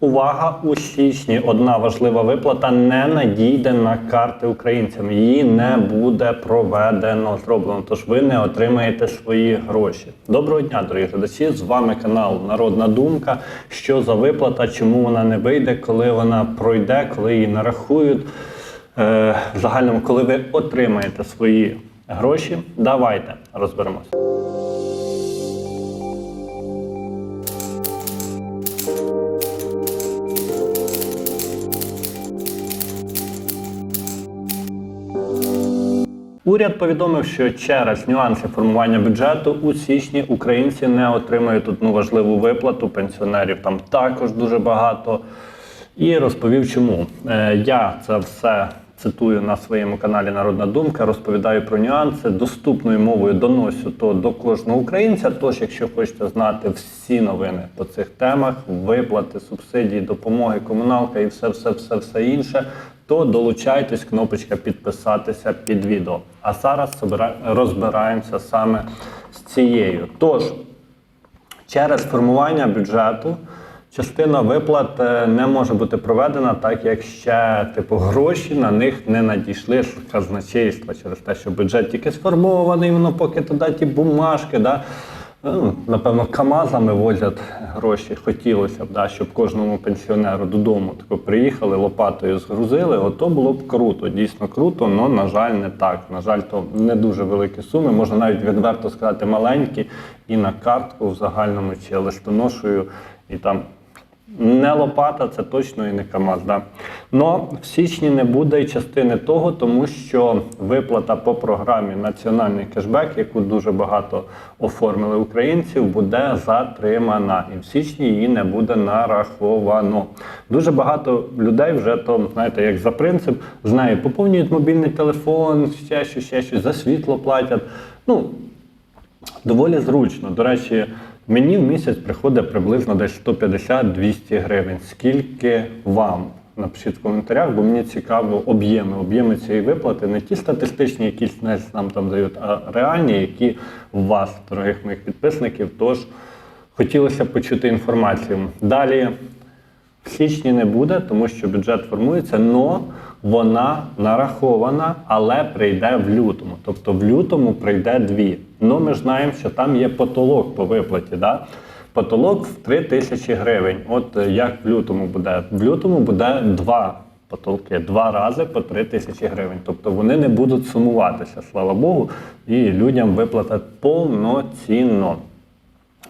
Увага у січні. Одна важлива виплата не надійде на карти українцям. Її не буде проведено зроблено. Тож ви не отримаєте свої гроші. Доброго дня, дорогі глядачі. З вами канал Народна Думка. Що за виплата, чому вона не вийде, коли вона пройде, коли її нарахують. Е, загальному, коли ви отримаєте свої гроші, давайте розберемося. Уряд повідомив, що через нюанси формування бюджету у січні українці не отримають одну важливу виплату. Пенсіонерів там також дуже багато. І розповів, чому Е, я це все цитую на своєму каналі Народна Думка, розповідаю про нюанси доступною мовою доносю то до кожного українця. Тож, якщо хочете знати всі новини по цих темах, виплати, субсидії, допомоги, комуналка і все, все, все, все інше, то долучайтесь, кнопочка підписатися під відео. А зараз розбираємося саме з цією. Тож, через формування бюджету частина виплат е, не може бути проведена, так як ще типу гроші на них не надійшли з казначейства через те, що бюджет тільки сформований, воно поки туди ті бумажки. Да? Ну, напевно, КАМАЗами возять гроші. Хотілося б, да, щоб кожному пенсіонеру додому тако приїхали, лопатою згрузили. Ото було б круто, дійсно круто, але, на жаль, не так. На жаль, то не дуже великі суми. Можна навіть відверто сказати, маленькі, і на картку в загальному чи листоношою, і там не лопата, це точно і не КАМАЗ. Да? Но в січні не буде й частини того, тому що виплата по програмі Національний кешбек, яку дуже багато оформили українців, буде затримана. І в січні її не буде нараховано. Дуже багато людей вже то, знаєте, як за принцип, з нею поповнюють мобільний телефон, ще щось, ще щось, за світло платять. Ну, доволі зручно. До речі, мені в місяць приходить приблизно десь 150-200 гривень. Скільки вам? Напишіть в коментарях, бо мені цікаво об'єми, об'єми цієї виплати, не ті статистичні, які нам там дають, а реальні, які у вас, дорогих моїх підписників. Тож хотілося почути інформацію. Далі в січні не буде, тому що бюджет формується, але вона нарахована, але прийде в лютому. Тобто в лютому прийде дві. Ну ми ж знаємо, що там є потолок по виплаті. Да? Потолок в 3 тисячі гривень. От е, як в лютому буде? В лютому буде два потолки, два рази по 3 тисячі гривень. Тобто вони не будуть сумуватися, слава Богу, і людям виплатять повноцінно.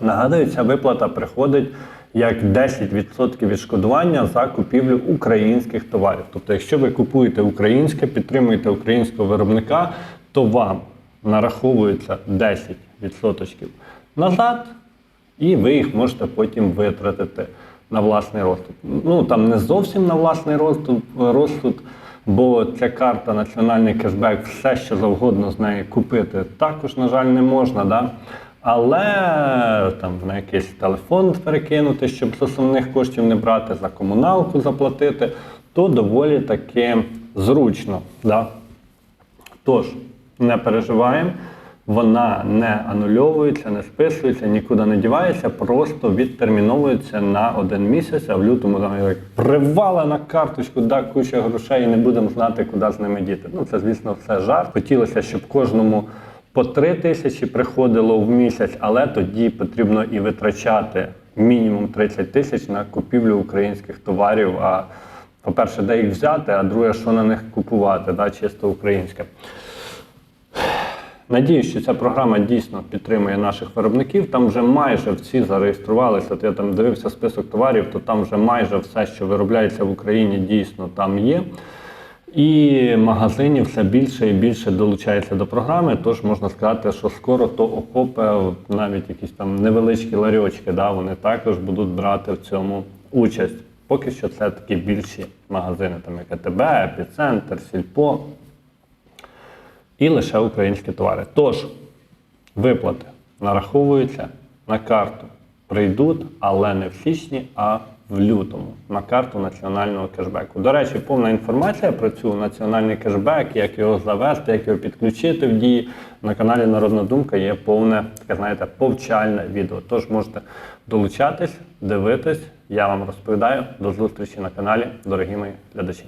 Нагадую, ця виплата приходить як 10% відшкодування за купівлю українських товарів. Тобто, якщо ви купуєте українське, підтримуєте українського виробника, то вам нараховується 10% назад, і ви їх можете потім витратити на власний розсуд. Ну там не зовсім на власний розсуд, розсуд бо ця карта національний кешбек, все що завгодно з неї купити, також, на жаль, не можна. Да? Але там на якийсь телефон перекинути, щоб з основних коштів не брати, за комуналку заплатити, то доволі таки зручно. Да? Тож, не переживаємо, вона не анульовується, не списується, нікуди не дівається, просто відтерміновується на один місяць, а в лютому там як привала на карточку, да, куча грошей і не будемо знати, куди з ними діти. Ну, це, звісно, все жарт. Хотілося, щоб кожному по 3 тисячі приходило в місяць, але тоді потрібно і витрачати мінімум 30 тисяч на купівлю українських товарів. А по-перше, де їх взяти, а друге, що на них купувати, да, чисто українське. Надіюсь, що ця програма дійсно підтримує наших виробників. Там вже майже всі зареєструвалися. Я там дивився список товарів, то там вже майже все, що виробляється в Україні, дійсно там є. І магазинів все більше і більше долучається до програми. Тож можна сказати, що скоро то охопе навіть якісь там невеличкі ларьочки, да, вони також будуть брати в цьому участь. Поки що це такі більші магазини, там як АТБ, Епіцентр, Сільпо і лише українські товари. Тож, виплати нараховуються на карту. Прийдуть, але не в січні, а в лютому на карту національного кешбеку. До речі, повна інформація про цю національний кешбек, як його завести, як його підключити в дії. На каналі Народна Думка є повне, таке знаєте, повчальне відео. Тож можете долучатись, дивитись. Я вам розповідаю. До зустрічі на каналі, дорогі мої глядачі.